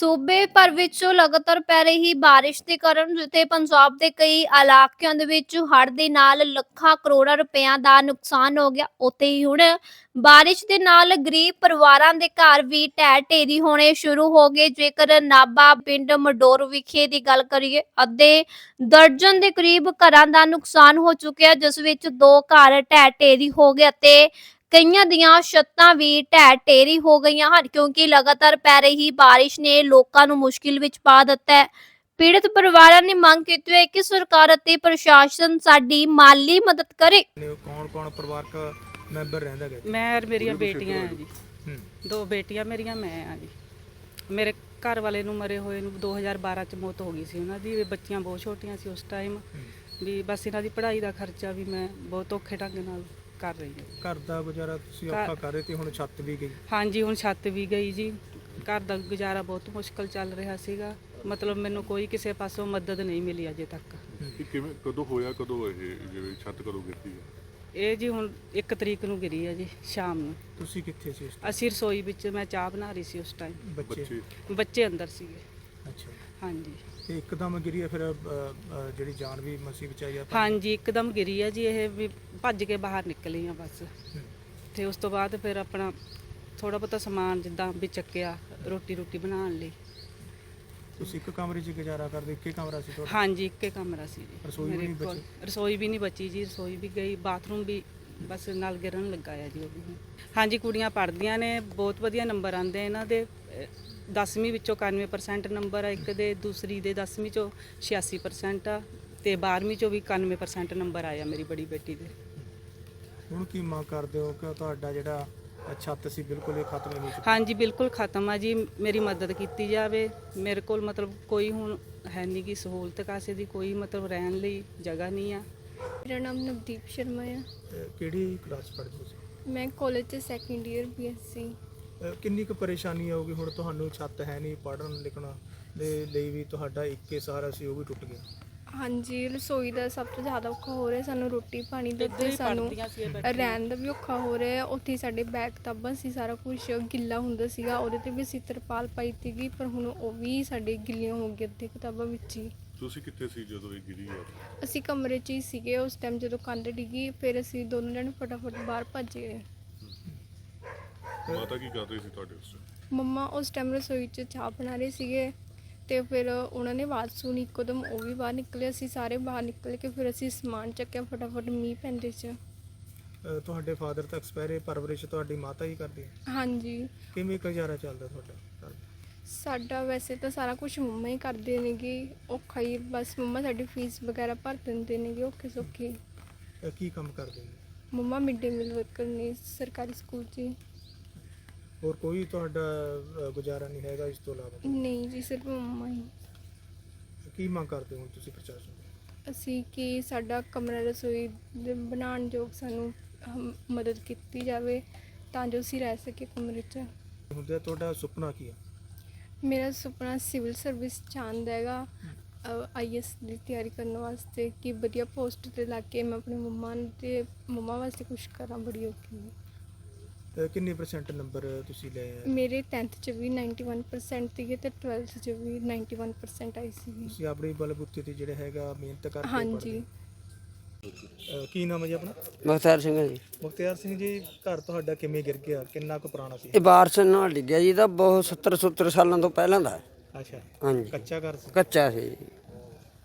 ਸੂਬੇ ਭਰ ਵਿੱਚ ਲਗਾਤਾਰ ਪੈ ਰਹੀ ਬਾਰਿਸ਼ ਦੇ ਕਾਰਨ ਜਿੱਥੇ ਪੰਜਾਬ ਦੇ ਕਈ ਇਲਾਕਿਆਂ ਦੇ ਵਿੱਚ ਹੜ੍ਹ ਦੇ ਨਾਲ ਲੱਖਾਂ ਕਰੋੜਾਂ ਰੁਪਇਆਂ ਦਾ ਨੁਕਸਾਨ ਹੋ ਗਿਆ। ਉੱਥੇ ਹੀ ਹੁਣ ਬਾਰਿਸ਼ ਦੇ ਨਾਲ ਗਰੀਬ ਪਰਿਵਾਰਾਂ ਦੇ ਘਰ ਵੀ ਢਹਿ ਢੇਰੀ ਹੋਣੇ ਸ਼ੁਰੂ ਹੋ ਗਏ। ਜੇਕਰ ਨਾਬਾ ਪਿੰਡ ਮਡੋਰ ਵਿਖੇ ਦੀ ਗੱਲ ਕਰੀਏ, ਅੱਧੇ ਦਰਜਨ ਦੇ ਕਰੀਬ ਘਰਾਂ ਦਾ ਨੁਕਸਾਨ ਹੋ ਚੁੱਕਿਆ, ਜਿਸ ਵਿੱਚ ਦੋ ਘਰ ਢਹਿ ਢੇਰੀ ਹੋ ਗਏ ਅਤੇ ਕਈਆਂ ਦੀਆਂ ਛੱਤਾਂ ਵੀ ਢਹਿ ਢੇਰੀ ਹੋ ਗਈਆਂ ਹਨ ਕਿਉਂਕਿ ਲਗਾਤਾਰ ਪੈ ਰਹੀ ਬਾਰਿਸ਼ ਨੇ ਲੋਕਾਂ ਨੂੰ ਮੁਸ਼ਕਿਲ ਵਿੱਚ ਪਾ ਦਿੱਤਾ ਹੈ। ਪੀੜਤ ਪਰਿਵਾਰਾਂ ਨੇ ਮੰਗ ਕੀਤੀ ਹੈ ਕਿ ਸਰਕਾਰ ਅਤੇ ਪ੍ਰਸ਼ਾਸਨ ਸਾਡੀ ਮਾਲੀ ਮਦਦ ਕਰੇ। ਕੌਣ ਕੌਣ ਪਰਿਵਾਰਕ ਮੈਂਬਰ ਰਹਿੰਦਾ ਹੈ ਮੈਂ ਔਰ ਮੇਰੀਆਂ ਬੇਟੀਆਂ ਆ ਜੀ। ਦੋ ਬੇਟੀਆਂ ਮੇਰੀਆਂ ਮੈਂ ਆ ਜੀ। ਮੇਰੇ ਘਰ ਵਾਲੇ ਨੂੰ ਮਰੇ ਹੋਏ ਨੂੰ 2012 ਚ ਮੌਤ ਹੋ ਗਈ ਸੀ ਉਹਨਾਂ ਦੀ ਬੱਚੀਆਂ ਬਹੁਤ ਛੋਟੀਆਂ ਸੀ ਉਸ ਟਾਈਮ ਵੀ ਬਸ ਇਹਨਾਂ ਦੀ ਪੜ੍ਹਾਈ ਦਾ ਖਰਚਾ ਵੀ ਮੈਂ ਬਹੁਤ ਔਖੇ ਢੰਗ ਨਾਲ ਕਰ ਰਹੀ ਹਾਂ। ਘਰ ਦਾ ਗੁਜ਼ਾਰਾ ਤੁਸੀਂ ਘਰ- ਔਖਾ ਕਰ ਰਹੇ ਤੇ ਹੁਣ ਛੱਤ ਵੀ ਗਈ। ਹਾਂਜੀ ਹੁਣ ਛੱਤ ਵੀ ਗਈ ਜੀ। ਘਰ ਦਾ ਗੁਜ਼ਾਰਾ ਬਹੁਤ ਮੁਸ਼ਕਲ ਚੱਲ ਰਿਹਾ ਸੀਗਾ। ਮਤਲਬ ਮੈਨੂੰ ਕੋਈ ਕਿਸੇ ਪਾਸੋਂ ਮਦਦ ਨਹੀਂ ਮਿਲੀ ਅਜੇ ਤੱਕ। ਇਹ ਕਿਵੇਂ ਕਦੋਂ ਹੋਇਆ ਕਦੋਂ ਇਹ ਜਿਵੇਂ ਛੱਤ ਕਦੋਂ ਗਿਰਦੀ ਹੈ? ਇਹ ਜੀ ਹੁਣ 1 ਤਰੀਕ ਨੂੰ ਗਿਰੀ ਹੈ ਜੀ ਸ਼ਾਮ ਨੂੰ। ਤੁਸੀਂ ਕਿੱਥੇ ਸੀ ਉਸ? ਅਸੀਂ ਰਸੋਈ ਵਿੱਚ ਮੈਂ ਚਾਹ ਬਣਾ ਰਹੀ ਸੀ ਉਸ ਟਾਈਮ ਬੱਚੇ? ਬੱਚੇ? ਬੱਚੇ ਅੰਦਰ ਸੀਗੇ। ਅੱਛਾ। ਹਾਂਜੀ। ਤੇ ਇੱਕਦਮ ਗਿਰੀ ਹੈ ਫਿਰ ਅ, ਅ, ਜਿਹੜੀ ਜਾਨ ਵੀ ਮਸੀ ਬਚਾਈ ਆ ਹਾਂਜੀ ਇੱਕਦਮ ਗਿਰੀ ਹੈ ਜੀ ਇਹ ਵੀ ਭੱਜ ਕੇ ਬਾਹਰ ਨਿਕਲੀ ਆ ਬਸ। ਤੇ ਉਸ ਤੋਂ ਬਾਅਦ ਫਿਰ ਆਪਣਾ ਥੋੜਾ ਬਹੁਤਾ ਸਮਾਨ ਜਿੱਦਾਂ ਵੀ ਚੱਕਿਆ ਰੋਟੀ ਰੋਟੀ ਬਣਾਉਣ ਲਈ। ਤੁਸੀਂ ਇੱਕ ਕਮਰੇ 'ਚ ਗੁਜ਼ਾਰਾ ਕਰਦੇ ਇੱਕੇ ਕਮਰਾ ਸੀ ਤੁਹਾਡਾ? ਹਾਂਜੀ ਇੱਕੇ ਕਮਰਾ ਸੀ ਜੀ। ਰਸੋਈ ਵੀ ਮੇਰੇ ਨਹੀਂ ਕੋਲ। ਬਚੀ? ਰਸੋਈ ਵੀ ਨਹੀਂ ਬਚੀ ਜੀ ਰਸੋਈ ਵੀ ਗਈ ਬਾਥਰੂਮ ਵੀ ਬਸ ਨਾਲ ਗਿਰਨ ਲੱਗਾ ਆ ਜੀ ਉਹ ਵੀ। ਹਾਂਜੀ ਕੁੜੀਆਂ ਪੜ੍ਹਦੀਆਂ ਨੇ ਬਹੁਤ ਵਧੀਆ ਨੰਬਰ ਆਉਂਦੇ ਇਹਨਾਂ ਦੇ। 10ਵੀਂ ਵਿੱਚੋਂ 91% ਨੰਬਰ ਆ ਇੱਕ ਦੇ ਦੂਸਰੀ ਦੇ 10ਵੀਂ ਚੋਂ 86% ਆ ਤੇ 12ਵੀਂ ਚੋਂ ਵੀ 91% ਨੰਬਰ ਆਇਆ ਮੇਰੀ ਬੜੀ ਬੇਟੀ ਦੇ। ਹੁਣ ਕੀ ਮੰਗ ਕਰਦੇ ਹੋ ਕਿ ਤੁਹਾਡਾ ਜਿਹੜਾ ਛੱਤ ਸੀ ਬਿਲਕੁਲ ਇਹ ਖਤਮ ਹੋ ਚੁੱਕੀ? ਹਾਂਜੀ ਬਿਲਕੁਲ ਖਤਮ ਆ ਜੀ। ਮੇਰੀ ਮਦਦ ਕੀਤੀ ਜਾਵੇ। ਮੇਰੇ ਕੋਲ ਮਤਲਬ ਕੋਈ ਹੁਣ ਹੈ ਨਹੀਂ ਕਿ ਸਹੂਲਤ ਕਾਸੇ ਦੀ ਕੋਈ ਮਤਲਬ ਰਹਿਣ ਲਈ ਜਗ੍ਹਾ ਨਹੀਂ ਆ। ਮੇਰਾ ਨਾਮ ਨਵਦੀਪ ਸ਼ਰਮਾ ਹੈ ਅ, ਕਿਹੜੀ ਕਲਾਸ ਪੜ੍ਹਦੇ ਤੁਸੀਂ? ਮੈਂ ਕਾਲਜ 'ਚ ਸੈਕੰਡ ਈਅਰ ਬੀਐਸਸੀ ਕਿੰਨੀ ਕੁ ਪਰੇਸ਼ਾਨੀ ਆਊਗੀ? ਹੁਣ ਤੁਹਾਨੂੰ ਛੱਤ ਹੈ ਨਹੀਂ ਪੜ੍ਹਨ ਲਿਖਣਾ ਦੇ ਲਈ ਵੀ ਤੁਹਾਡਾ ਇੱਕੇ ਸਹਾਰਾ ਸੀ ਉਹ ਵੀ ਟੁੱਟ ਗਿਆ। ਹਾਂਜੀ ਰਸੋਈ ਦਾ ਸਭ ਤੋਂ ਜ਼ਿਆਦਾ ਔਖਾ ਹੋ ਰਿਹਾ ਸਾਨੂੰ ਰੋਟੀ ਪਾਣੀ ਦਾ ਤੇ ਸਾਨੂੰ। ਰਹਿਣ ਦਾ ਵੀ ਔਖਾ ਹੋ ਰਿਹਾ। ਉੱਥੇ ਸਾਡੇ ਬੈਗ ਕਿਤਾਬਾਂ ਸੀ ਸਾਰਾ ਕੁਝ ਗਿੱਲਾ ਹੁੰਦਾ ਸੀਗਾ ਉਹਦੇ ਤੇ ਵੀ ਅਸੀਂ ਤਰਪਾਲ ਪਾਈ ਸੀਗੀ ਪਰ ਹੁਣ ਉਹ ਵੀ ਸਾਡੇ ਗਿੱਲੀਆਂ ਹੋ ਗਈਆਂ ਅੱਧੇ ਕਿਤਾਬਾਂ ਵਿੱਚ ਹੀ। ਤੁਸੀਂ ਕਿੱਥੇ ਸੀ ਜਦੋਂ ਇਹ ਗਿਰੀ ਅਸੀਂ ਕਮਰੇ 'ਚ ਹੀ ਸੀਗੇ ਉਸ ਟਾਈਮ ਜਦੋਂ ਕੰਧ ਡਿੱਗੀ ਫਿਰ ਅਸੀਂ ਦੋਨੋਂ ਜਣੇ ਫਟਾਫਟ ਬਾਹਰ ਭੱਜ ਗਏ। ਮਾਤਾ ਕੀ ਕਰ ਰਹੀ ਸੀ ਤੁਹਾਡੇ ਉਸ time? ਮੰਮਾ ਉਸ ਟਾਈਮ ਰਸੋਈ 'ਚ ਚਾਹ ਬਣਾ ਰਹੇ ਸੀਗੇ ਤੇ ਫਿਰ ਉਹਨਾਂ ਨੇ ਆਵਾਜ਼ ਸੁਣੀ ਇੱਕਦਮ ਉਹ ਵੀ ਬਾਹਰ ਨਿਕਲੇ ਅਸੀਂ ਸਾਰੇ ਬਾਹਰ ਨਿਕਲ ਕੇ ਫਿਰ ਅਸੀਂ ਸਮਾਨ ਚੱਕਿਆ ਫਟਾਫਟ ਮੀਂਹ ਪੈਂਦੇ 'ਚ ਅ, ਤੁਹਾਡੇ ਫਾਦਰ ਤਾਂ ਐਕਸਪਾਇਰ ਪਰਵਰਿਸ਼ ਤੁਹਾਡੀ ਮਾਤਾ ਹੀ ਕਰਦੀ ਹੈ ਹਾਂਜੀ ਕਿਵੇਂ ਗੁਜ਼ਾਰਾ ਚੱਲਦਾ ਤੁਹਾਡਾ ਘਰ ਦਾ? ਸਾਡਾ ਵੈਸੇ ਤਾਂ ਸਾਰਾ ਕੁਝ ਮੰਮਾ ਹੀ ਕਰਦੇ ਨੇਗੇ ਔਖਾ ਹੀ ਬਸ ਮੰਮਾ ਸਾਡੀ ਫੀਸ ਵਗੈਰਾ ਭਰ ਦਿੰਦੇ ਨੇਗੇ ਔਖੇ ਸੌਖੇ ਅ, ਕੀ ਕੰਮ ਕਰਦੇ ਨੇ ਮੰਮਾ ਮਿਡ ਮੀਲ ਵਰਕਰ ਨੇ ਸਰਕਾਰੀ ਸਕੂਲ 'ਚ ਹੀ। ਹੋਰ ਕੋਈ ਤੁਹਾਡਾ ਅ, ਗੁਜ਼ਾਰਾ ਨਹੀਂ ਹੈਗਾ ਇਸ ਤੋਂ ਇਲਾਵਾ? ਨਹੀਂ ਜੀ ਸਿਰਫ ਮੰਮਾ ਹੀ। ਕੀ ਮੰਗ ਕਰਦੇ ਹੋ ਤੁਸੀਂ ਪ੍ਰਸ਼ਾਸਨ ਤੋਂ? ਅਸੀਂ ਕਿ ਸਾਡਾ ਕਮਰਾ ਰਸੋਈ ਦੇ ਬਣਾਉਣ ਯੋਗ ਸਾਨੂੰ ਹਮ, ਮਦਦ ਕੀਤੀ ਜਾਵੇ ਤਾਂ ਜੋ ਅਸੀਂ ਰਹਿ ਸਕੀਏ ਕਮਰੇ 'ਚ। ਹੁੰਦੇ ਤੁਹਾਡਾ ਸੁਪਨਾ ਕੀ ਹੈ ਮੇਰਾ ਸੁਪਨਾ ਸਿਵਲ ਸਰਵਿਸ ਚਾਹੁੰਦਾ ਹੈਗਾ ਆਈਐਸ ਦੀ ਤਿਆਰੀ ਕਰਨ ਵਾਸਤੇ ਕਿ ਵਧੀਆ ਪੋਸਟ ਤੇ ਲੱਗ ਕੇ ਮੈਂ ਆਪਣੇ ਮੰਮਾ ਨੂੰ ਤੇ ਮੰਮਾ ਵਾਸਤੇ ਕੁਝ ਕਰਾਂ ਬੜੀ ਔਖੀ। ਹੈ ਕਿੰਨੇ ਪਰਸੈਂਟ ਨੰਬਰ ਤੁਸੀਂ ਲਏ ਆ ਮੇਰੇ 10th ਚ ਵੀ 91% ਸੀਗੇ ਤੇ 12th ਚ ਵੀ 91% ਆਈ ਸੀ ਤੁਸੀਂ ਆਪਣੀ ਬਲਬੁੱਤੀ ਤੇ ਜਿਹੜਾ ਹੈਗਾ ਮਿਹਨਤ ਕਰਕੇ ਹਾਂਜੀ। ਪੜ੍ਹਦੇ ਹੋ। ਅ, ਕੀ ਨਾਮ ਹੈ ਜੀ ਆਪਣਾ? ਮੁਖਤਾਰ ਸਿੰਘ ਜੀ। ਮੁਖਤਿਆਰ ਸਿੰਘ ਜੀ ਘਰ ਤੁਹਾਡਾ ਕਿਵੇਂ ਗਿਰ ਗਿਆ? ਕਿੰਨਾ ਕੁ ਪੁਰਾਣਾ ਸੀ? ਇਹ ਬਾਰਸ ਨਾਲ ਡਿੱਗਿਆ ਜੀ ਤਾਂ ਬਹੁਤ 70 70 ਸਾਲਾਂ ਤੋਂ ਪਹਿਲਾਂ ਦਾ। ਹੈ। ਅੱਛਾ। ਹਾਂਜੀ। ਕੱਚਾ ਘਰ ਸੀ? ਕੱਚਾ ਸੀ ਜੀ।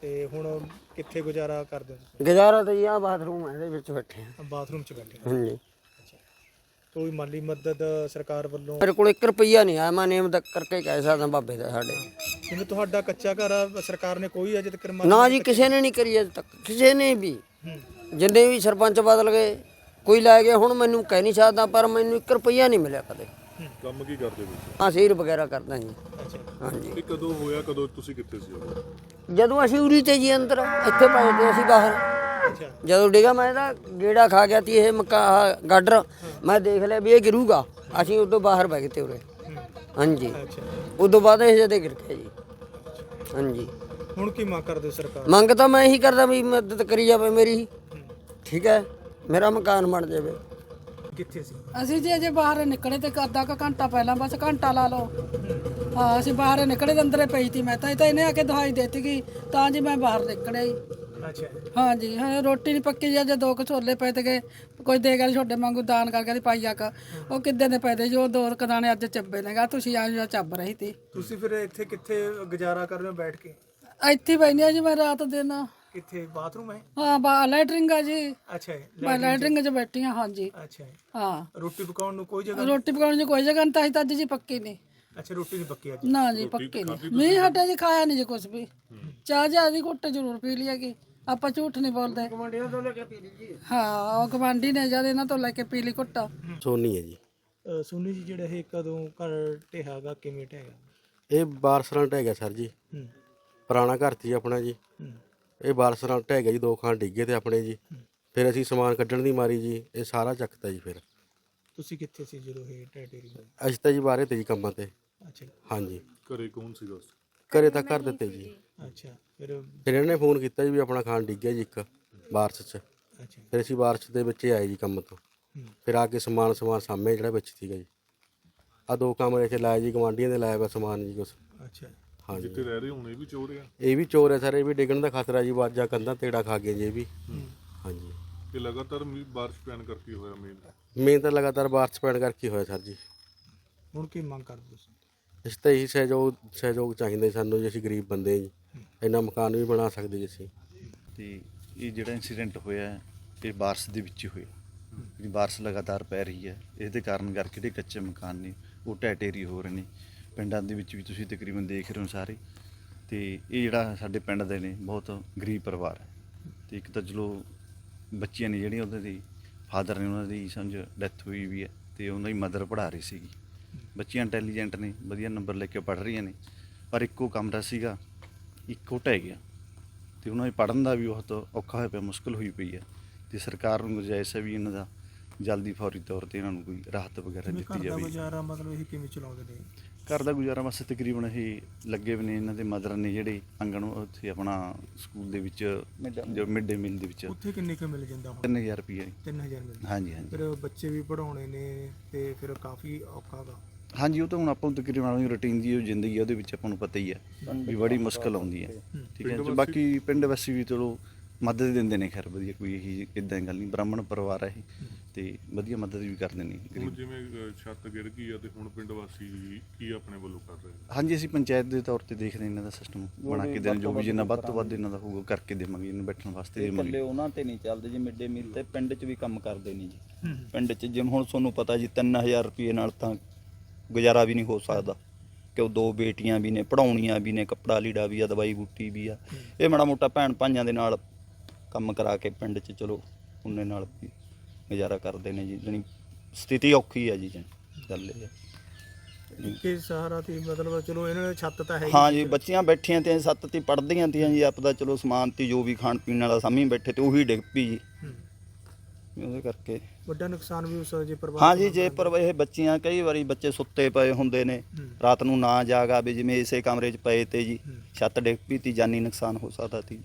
ਤੇ ਹੁਣ ਕਿੱਥੇ ਗੁਜ਼ਾਰਾ ਕਰਦੇ ਹੋ ਗੁਜ਼ਾਰਾ ਤਾਂ ਜੀ ਆ ਬਾਥਰੂਮ ਹੈ ਇਹਦੇ ਵਿੱਚ ਬੈਠੇ ਆ ਬਾਥਰੂਮ 'ਚ ਬੈਠੇ ਹੋ। ਹਾਂਜੀ। ਕੋਈ ਮਾਲੀ ਮਦਦ ਸਰਕਾਰ ਵੱਲੋਂ। ਮੇਰੇ ਕੋਲ 1 ਰੁਪਈਆ ਨਹੀਂ ਆਇਆ ਮੈਂ ਨੇਮ ਦਾ ਕਰਕੇ ਕਹਿ ਸਕਦਾ ਬਾਬੇ ਦਾ ਸਾਡੇ। ਜਿਵੇਂ ਤੁਹਾਡਾ ਕੱਚਾ ਘਰ ਆ ਸਰਕਾਰ ਨੇ ਕੋਈ ਅਜੇ ਤੱਕ ਮਦਦ ਨਾ ਜੀ ਕਿਸੇ ਨੇ ਨਹੀਂ ਕਰੀ ਅਜੇ ਤੱਕ ਕਿਸੇ ਨੇ ਵੀ। ਹੂੰ। ਜਿੰਨੇ ਵੀ ਸਰਪੰਚ ਬਦਲ ਗਏ ਕੋਈ ਲੈ ਗਿਆ ਹੁਣ ਮੈਨੂੰ ਕਹਿ ਨਹੀਂ ਸਕਦਾ ਪਰ ਮੈਨੂੰ 1 ਰੁਪਈਆ ਨਹੀਂ ਮਿਲਿਆ ਕਦੇ। ਕੰਮ ਕੀ ਕਰਦੇ ਤੁਸੀਂ? ਹਾਂ ਸੀਰ ਵਗੈਰਾ ਕਰਦਾ ਜੀ। ਹਾਂਜੀ। ਇਹ ਕਦੋਂ ਹੋਇਆ ਕਦੋਂ ਤੁਸੀਂ ਕਿੱਥੇ ਸੀ ਜਦੋਂ ਅਸੀਂ ਉਰੀ ਤੇ ਜੀ ਅੰਦਰ ਇੱਥੇ ਪਏ ਤੇ ਅਸੀਂ ਬਾਹਰ। ਜਦੋਂ ਡਿਗਾ ਮੈਂ ਤਾਂ ਗੇੜਾ ਖਾ ਗਿਆ ਤੀ ਇਹ ਮਕਾ ਆਹ ਗਾਡਰ। ਮੈਂ ਦੇਖ ਲਿਆ ਵੀ ਇਹ ਗਿਰੂਗਾ। ਅਸੀਂ ਉਦੋਂ ਬਾਹਰ ਬੈ ਗਏ ਤੇ ਉਰੇ। ਹਾਂਜੀ। ਉਦੋਂ ਬਾਅਦ ਇਹ ਜਦੇ ਗਿਰ ਗਿਆ ਜੀ। ਹਾਂਜੀ। ਹੁਣ ਕੀ ਮੰਗ ਕਰਦੇ ਹੋ ਸਰਕਾਰ? ਮੰਗ ਤਾਂ ਮੈਂ ਇਹੀ ਕਰਦਾ ਵੀ ਮਦਦ ਕਰੀ ਜਾਵੇ ਮੇਰੀ। ਠੀਕ ਹੈ। ਮੇਰਾ ਮਕਾਨ ਬਣ ਜਾਵੇ। ਕਿੱਥੇ ਸੀ? ਅਸੀਂ ਜੀ ਅਜੇ ਬਾਹਰ ਨਿਕਲੇ ਤੇ ਅੱਧਾ ਕੁ ਘੰਟਾ ਪਹਿਲਾਂ ਬਸ ਘੰਟਾ ਲਾ ਲਓ। ਹਾਂ ਅਸੀਂ ਬਾਹਰ ਨਿਕਲੇ ਤੇ ਅੰਦਰੇ ਪਈ ਤੀ ਮੈਂ ਤਾਂ। ਇਹ ਤਾਂ ਇਹਨੇ ਆ ਕੇ ਦਵਾਈ ਦਿੱਤੀ ਗਈ ਤਾਂ ਜੀ ਮੈਂ ਬਾਹਰ ਨਿਕਲਿਆ ਜੀ ਅੱਛਾ। ਹਾਂਜੀ ਹਾਂ ਰੋਟੀ ਨਹੀਂ ਪੱਕੀ ਜੀ ਜੇ ਦੋ ਕੁ ਛੋਲੇ ਪਏ ਤੇ ਕੋਈ ਦੇ ਗਿਆ ਛੋਡੇ ਵਾਂਗੂ ਦਾਨ ਕਰਕੇ ਦੀ ਪਾਈਆ ਕ ਉਹ ਕਿੱਦਾਂ ਦੇ ਤੇ ਜੋ ਦੋ ਕਦਾਣੇ ਅੱਜ ਚੱਬੇ ਨੇਗਾ ਤੁਸੀਂ ਆ ਜੋ ਚੱਬ ਰਹੀ ਤੀ। ਤੁਸੀਂ ਫਿਰ ਇੱਥੇ ਕਿੱਥੇ ਗੁਜ਼ਾਰਾ ਕਰ ਰਹੇ ਹੋ ਬੈਠ ਕੇ? ਇੱਥੇ ਬੈਠੀ ਆ ਜੀ ਮੈਂ ਰਾਤ ਦਿਨ। ਕਿੱਥੇ ਬਾਥਰੂਮ ਹੈ? ਹਾਂ ਬਾ ਲੈਟਰਿੰਗ ਆ ਜੀ। ਅੱਛਾ ਮੈਂ ਲੈਟਰਿੰਗ 'ਚ। ਬੈਠੀ ਹਾਂ ਹਾਂਜੀ। ਅੱਛਾ ਹੈ। ਹਾਂ। ਰੋਟੀ ਪਕਾਉਣ ਨੂੰ ਕੋਈ ਜਗ੍ਹਾ ਰੋਟੀ ਪਕਾਉਣ 'ਚ ਕੋਈ ਜਗ੍ਹਾ ਨਹੀਂ ਤਾਂ ਅਸੀਂ ਤਾਂ ਅੱਜ ਜੀ ਪੱਕੀ ਨਹੀਂ ਅੱਛਾ ਰੋਟੀ ਨਹੀਂ ਪੱਕੀ ਅੱਜ। ਨਾ ਜੀ ਪੱਕੇ ਨਹੀਂ ਨਹੀਂ ਹਟਿਆ ਜੀ ਖਾਇਆ ਨਹੀਂ ਜੀ ਕੁਝ ਵੀ। ਚਾਹ ਜਾ ਦੀ ਘੁੱਟ ਜ਼ਰੂਰ ਪੀ ਲਿਆ ਕਿ ਆਪਾਂ ਝੂਠ ਨਹੀਂ ਬੋਲਦੇ। ਗਵਾਂਡੀਆਂ ਤੋਂ ਲੈ ਕੇ ਪੀ ਲਈ ਜੀ। ਹਾਂ ਉਹ ਗਵਾਂਡੀ ਨੇ ਜਦ ਇਹਨਾਂ ਤੋਂ ਲੈ ਕੇ ਪੀ ਲਈ ਘੁੱਟ ਸੋਨੀ ਹੈ ਜੀ। ਅ, ਸੋਨੀ ਜੀ ਜਿਹੜਾ ਇਹ ਕਦੋਂ ਘਰ ਢਹਿਆਗਾ ਕਿਵੇਂ ਢਹਿਗਾ ਇਹ ਬਾਰਸਰਾਂ ਢਹਿ ਗਿਆ ਸਰ ਜੀ। ਹੂੰ। ਪੁਰਾਣਾ ਘਰ ਸੀ ਆਪਣਾ ਜੀ। ਹੂੰ। ਇਹ ਬਾਰਸਰਾਂ ਢਹਿ ਗਿਆ ਜੀ ਦੋ ਖਾਂ ਡਿੱਗੇ ਤੇ ਆਪਣੇ ਜੀ। ਫਿਰ ਅਸੀਂ ਸਮਾਨ ਕੱਢਣ ਦੀ ਮਾਰੀ ਜੀ ਇਹ ਸਾਰਾ ਚੱਕਤਾ ਜੀ ਫਿਰ। ਤੁਸੀਂ ਕਿੱਥੇ ਸੀ ਜਦੋਂ ਇਹ ਟੈਟੇਰੀ ਹੋਈ? ਅਸੀਂ ਤਾਂ ਜੀ ਬਾਹਰੇ ਤੇ ਜੀ ਕੰਮਾਂ ਤੇ। ਅੱਛਾ। ਹਾਂਜੀ। ਘਰੇ ਕੌਣ ਸੀਗਾ ਘਰੇ ਤਾਂ ਕਰ ਦਿੱਤੇ ਜੀ। ਅੱਛਾ ਫਿਰ ਫਿਰ ਇਹਨਾਂ ਨੇ ਫੋਨ ਕੀਤਾ ਜੀ ਵੀ ਆਪਣਾ ਖਾਣ ਡਿੱਗਿਆ ਜੀ ਇੱਕ ਬਾਰਸ 'ਚ। ਅੱਛਾ। ਫਿਰ ਅਸੀਂ ਬਾਰਸ ਦੇ ਵਿੱਚ ਹੀ ਆਏ ਜੀ ਕੰਮ ਤੋਂ। ਹੂੰ। ਫਿਰ ਆ ਕੇ ਸਮਾਨ ਸਮਾਨ ਸਾਹਮਣੇ ਜਿਹੜਾ ਵਿੱਚ ਸੀਗਾ ਜੀ। ਆ ਦੋ ਕਮਰੇ 'ਚ ਲਾਇਆ ਜੀ ਗਵਾਂਢੀਆਂ ਦੇ ਲਾਇਆ ਵਾ ਸਮਾਨ ਜੀ ਕੁਛ। ਅੱਛਾ। ਹਾਂਜੀ। ਜਿੱਥੇ ਰਹਿ ਰਹੇ ਹੁਣ ਇਹ ਵੀ ਚੋਰ ਆ? ਇਹ ਵੀ ਚੋਰ ਹੈ ਸਰ ਇਹ ਵੀ ਡਿੱਗਣ ਦਾ ਖਤਰਾ ਜੀ ਵਾਜਾ ਕੰਧਾਂ ਤੇੜਾ ਖਾ ਗਏ ਜੀ ਇਹ ਵੀ। ਹਾਂਜੀ। ਇਹ ਲਗਾਤਾਰ ਮੀਂਹ ਬਾਰਿਸ਼ ਪੈਣ ਕਰਕੇ ਹੋਇਆ ਮੇਨ ਮੇਨ ਤਾਂ ਲਗਾਤਾਰ ਬਾਰਿਸ਼ ਪੈਣ ਕਰਕੇ ਹੋਇਆ ਸਰ ਜੀ। ਹੁਣ ਕੀ ਮੰਗ ਕਰਦੇ ਤੁਸੀਂ? ਇਸ ਤਾਂ ਇਹੀ ਸਹਿਯੋਗ ਸਹਿਯੋਗ ਚਾਹੀਦਾ ਜੀ ਸਾਨੂੰ ਜੀ ਅਸੀਂ ਗਰੀਬ ਬੰਦੇ ਹਾਂ ਜੀ। ਇੰਨਾ ਮਕਾਨ ਵੀ ਬਣਾ ਸਕਦੇ ਜੀ ਅਸੀਂ। ਤੇ ਇਹ ਜਿਹੜਾ ਇਨਸੀਡੈਂਟ ਹੋਇਆ ਹੈ, ਇਹ ਬਾਰਿਸ਼ ਦੇ ਵਿੱਚ ਹੀ ਹੋਇਆ। ਜਿਹੜੀ ਬਾਰਿਸ਼ ਲਗਾਤਾਰ ਪੈ ਰਹੀ ਹੈ ਇਹਦੇ ਕਾਰਨ ਕਰਕੇ ਜਿਹੜੇ ਕੱਚੇ ਮਕਾਨ ਨੇ ਉਹ ਢਹਿ ਢੇਰੀ ਹੋ ਰਹੇ ਨੇ। ਪਿੰਡਾਂ ਦੇ ਵਿੱਚ ਵੀ ਤੁਸੀਂ ਤਕਰੀਬਨ ਦੇਖ ਰਹੇ ਹੋ ਸਾਰੇ। ਤੇ ਇਹ ਜਿਹੜਾ ਸਾਡੇ ਪਿੰਡ ਦੇ ਨੇ ਬਹੁਤ ਗਰੀਬ ਪਰਿਵਾਰ ਹੈ। ਤੇ ਇੱਕ ਤਾਂ ਚਲੋ ਬੱਚੀਆਂ ਨੇ ਜਿਹੜੀਆਂ ਉਹਨਾਂ ਦੀ ਫਾਦਰ ਨੇ ਉਹਨਾਂ ਦੀ ਸਮਝ ਡੈਥ ਹੋਈ ਵੀ ਹੈ ਤੇ ਉਹਨਾਂ ਦੀ ਮਦਰ ਪੜ੍ਹਾ ਰਹੀ ਸੀਗੀ। ਬੱਚੀਆਂ ਇੰਟੈਲੀਜੈਂਟ ਨੇ ਵਧੀਆ ਨੰਬਰ ਲੈ ਕੇ ਪੜ੍ਹ ਰਹੀਆਂ ਨੇ ਪਰ ਇੱਕੋ ਕਮਰਾ ਸੀਗਾ ਇੱਕੋ ਢਹਿ ਗਿਆ ਤੇ ਉਹਨਾਂ ਦੇ ਪੜਨ ਦਾ ਵੀ ਬਹੁਤ ਔਖਾ ਹੋਇਆ ਪਿਆ ਮੁਸ਼ਕਲ ਹੋਈ ਪਈ ਹੈ ਤੇ ਸਰਕਾਰ ਨੂੰ ਗੁਜਾਇਸ਼ ਹੈ ਵੀ ਇਹਨਾਂ ਦਾ ਜਲਦੀ ਫੌਰੀ ਤੌਰ ਤੇ ਇਹਨਾਂ ਨੂੰ ਕੋਈ ਰਾਹਤ ਵਗੈਰਾ ਦਿੱਤੀ ਘਰ ਦਾ ਜਾਵੇ। ਗੁਜ਼ਾਰਾ ਮਤਲਬ ਇਹ ਕਿਵੇਂ ਚਲਾਉਂਦੇ ਨੇ? ਘਰ ਦਾ ਗੁਜ਼ਾਰਾ ਬਸ ਤਕਰੀਬਨ ਇਹ ਲੱਗੇ ਵੀ ਨੇ ਇਹਨਾਂ ਦੇ ਮਦਰ ਨੇ ਜਿਹੜੇ ਆਂਗਣ ਉੱਥੇ ਆਪਣਾ ਸਕੂਲ ਦੇ ਵਿੱਚ ਜੋ ਮਿਡ ਡੇ ਮੀਲ ਦੇ ਵਿੱਚ। ਉੱਥੇ ਕਿੰਨੇ ਕੁ ਮਿਲ ਜਾਂਦਾ ਹੁਣ? 3000 ਰੁਪਏ 3000 ਮਿਲਦਾ ਹਾਂਜੀ ਹਾਂਜੀ। ਫਿਰ ਬੱਚੇ ਵੀ ਪੜਾਉਣੇ ਨੇ ਤੇ ਫਿਰ ਕਾਫੀ ਔਖਾ ਗਾ। ਹਾਂਜੀ ਉਹ ਤਾਂ ਹੁਣ ਆਪਾਂ ਨੂੰ ਤਕਰੀਬਨ ਆਪਣੀ ਰੁਟੀਨ ਦੀ ਜੋ ਜ਼ਿੰਦਗੀ ਉਹਦੇ ਵਿੱਚ ਆਪਾਂ ਨੂੰ ਪਤਾ ਹੀ ਹੈ ਵੀ ਬੜੀ ਮੁਸ਼ਕਲ ਆਉਂਦੀ ਹੈ ਠੀਕ ਹੈ ਤੇ ਬਾਕੀ ਪਿੰਡ ਵਾਸੀ ਵੀ ਚਲੋ ਮਦਦ ਦਿੰਦੇ ਨੇ ਖੈਰ ਵਧੀਆ ਕੋਈ ਇਹੀ ਇਦਾਂ ਗੱਲ ਨਹੀਂ ਬ੍ਰਾਹਮਣ ਪਰਿਵਾਰ ਹੈ ਇਹ ਤੇ ਵਧੀਆ ਮਦਦ ਵੀ ਕਰਦੇ ਨੇ ਹੁਣ ਗਰੀਬ। ਜਿਵੇਂ ਅ, ਛੱਤ ਗਿਰ ਗਈ ਆ ਤੇ ਹੁਣ ਪਿੰਡ ਵਾਸੀ ਕੀ ਆਪਣੇ ਵੱਲੋਂ ਕਰ ਰਹੇ ਨੇ? ਹਾਂਜੀ ਅਸੀਂ ਪੰਚਾਇਤ ਦੇ ਤੌਰ ਤੇ ਦੇਖ ਰਹੇ ਇਹਨਾਂ ਦਾ ਸਿਸਟਮ ਬਣਾ ਕੇ ਦੇਣ ਜੋ ਵੀ ਜਿੰਨਾ ਵੱਧ ਤੋਂ ਵੱਧ ਇਹਨਾਂ ਦਾ ਹੋਊਗਾ ਕਰਕੇ ਦੇਵਾਂਗੇ ਇਹਨੂੰ ਬੈਠਣ ਵਾਸਤੇ ਇਕੱਲੇ ਦੇਵਾਂਗੇ। ਉਹਨਾਂ ਤੇ ਨਹੀਂ ਚੱਲਦੇ ਜੀ ਮਿਡ ਮੀਲ ਤੇ ਪਿੰਡ 'ਚ ਵੀ ਕੰਮ ਕਰਦੇ ਨੇ ਜੀ। ਪਿੰਡ 'ਚ ਜਿਵੇਂ ਹੁਣ ਤੁਹਾਨੂੰ ਪਤਾ ਜੀ 3000 ਰੁਪਏ ਨਾਲ ਤਾਂ ਗੁਜ਼ਾਰਾ ਵੀ ਨਹੀਂ ਹੋ ਸਕਦਾ ਕਿਉਂ ਦੋ ਬੇਟੀਆਂ ਵੀ ਨੇ ਪੜਾਉਣੀਆਂ ਵੀ ਨੇ ਕੱਪੜਾ ਲੀੜਾ ਵੀ ਆ ਦਵਾਈ ਬੂਟੀ ਵੀ ਆ। ਇਹ ਮਾੜਾ ਮੋਟਾ ਭੈਣ ਭਾਈਆਂ ਦੇ ਨਾਲ ਕੰਮ ਕਰਾ ਕੇ ਪਿੰਡ 'ਚ ਚਲੋ ਉਹਨੇ ਨਾਲ ਵੀ ਗੁਜ਼ਾਰਾ ਕਰਦੇ ਨੇ ਜੀ। ਜਣੀ ਸਥਿਤੀ ਔਖੀ ਹੈ ਜੀ ਜਾਣੀ ਗੱਲ ਇਹ ਕਿ ਸਹਾਰਾ ਤੇ ਮਤਲਬ ਚਲੋ ਇਹਨਾਂ ਦੀ ਛੱਤ ਤਾਂ ਹੈ ਹਾਂ ਜੀ ਬੱਚੀਆਂ ਬੈਠੀਆਂ ਤੇ ਸੱਤ ਤੇ ਪੜਦੀਆਂ ਤੀਆਂ ਜੀ ਆਪਦਾ ਚਲੋ ਸਮਾਨ ਤੀ ਜੋ ਵੀ ਖਾਣ ਪੀਣ ਵਾਲਾ ਸਾਹਮਣੇ ਬੈਠੇ ਤੇ ਉਹੀ ਡਿੱਗ ਪਈ ਜੀ। ਉਹਦੇ ਕਰਕੇ। ਵੱਡਾ ਨੁਕਸਾਨ ਵੀ ਉਸ ਜੇ ਪਰਿਵਾਰ ਹਾਂ ਜੀ ਜੇ ਪਰ ਇਹ ਬੱਚੀਆਂ ਕਈ ਵਾਰੀ ਬੱਚੇ ਸੁੱਤੇ ਪਏ ਹੁੰਦੇ ਨੇ। ਰਾਤ ਨੂੰ ਨਾ ਜਾਗ ਆਵੇ ਜਿਵੇਂ ਇਸੇ ਕਮਰੇ 'ਚ ਪਏ ਤੇ ਜੀ ਛੱਤ ਡਿੱਗ ਪਈ ਤੀ ਜਾਨੀ ਨੁਕਸਾਨ ਹੋ ਸਕਦਾ ਤੀ।